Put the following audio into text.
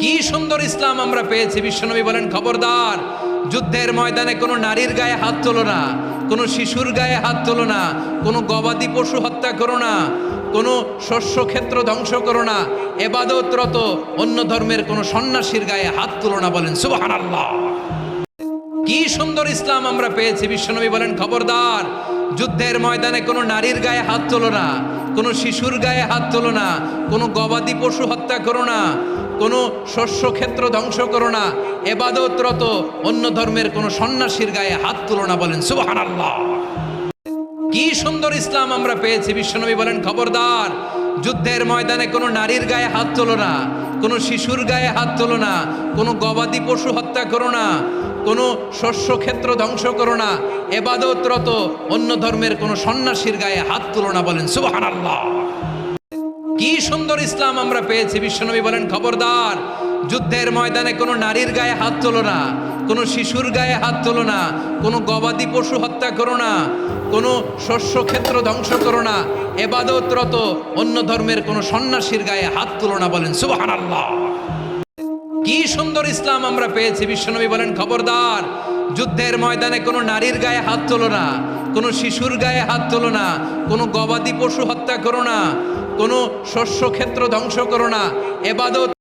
কি সুন্দর ইসলাম আমরা পেয়েছি, বিশ্বনবী বলেন, খবরদার। যুদ্ধের ময়দানে কোনো নারীর গায়ে হাত তোলো না, কোনো শিশুর গায়ে হাত তোলো না, কোনো গবাদি পশু হত্যা করো না, কোনো শস্য ক্ষেত্র ধ্বংস করো না, এবাদতরত অন্য ধর্মের কোনো সন্ন্যাসীর গায়ে হাত তোলো না বলেন সুবাহান আল্লাহ কি সুন্দর ইসলাম আমরা পেয়েছি, বিশ্বনবী বলেন, খবরদার। যুদ্ধের ময়দানে কোনো নারীর গায়ে হাত তোলো না কোনো শিশুর গায়ে হাত তোলো না, কোনো গবাদি পশু হত্যা করো না, কোনো শস্য ক্ষেত্র ধ্বংস করো না, এবাদতরত অন্য ধর্মের কোনো সন্ন্যাসীর গায়ে হাত তোলো না বলেন সুবাহান কি সুন্দর ইসলাম আমরা পেয়েছি, বিশ্বনবী বলেন, খবরদার, যুদ্ধের ময়দানে কোনো নারীর গায়ে হাত তোলো না, কোনো শিশুর গায়ে হাত তোলো না, কোনো গবাদি পশু হত্যা করো না কোনো শস্য ক্ষেত্র ধ্বংস করো না, এবাদতরত অন্য ধর্মের কোনো সন্ন্যাসীর গায়ে হাত তোলো না বলেন সুবাহান আল্লাহ কি সুন্দর ইসলাম আমরা পেয়েছি, বিশ্বনবী বলেন, খবরদার, যুদ্ধের ময়দানে কোনো নারীর গায়ে হাত তোলো না, কোনো শিশুর গায়ে হাত তোলো না, কোনো গবাদি পশু হত্যা করো না, কোনো শস্য ক্ষেত্র ধ্বংস করো না, এবাদতরত অন্য ধর্মের কোনো সন্ন্যাসীর গায়ে হাত তোলো না বলেন সুবাহান আল্লাহ কি সুন্দর ইসলাম আমরা পেয়েছি, বিশ্বনবী বলেন, খবরদার, যুদ্ধের ময়দানে কোনো নারীর গায়ে হাত তোলো না, কোনো শিশুর গায়ে হাত তোলো না, কোনো গবাদি পশু হত্যা করো না, কোনো শস্য ক্ষেত্র ধ্বংস করো না, এবাদত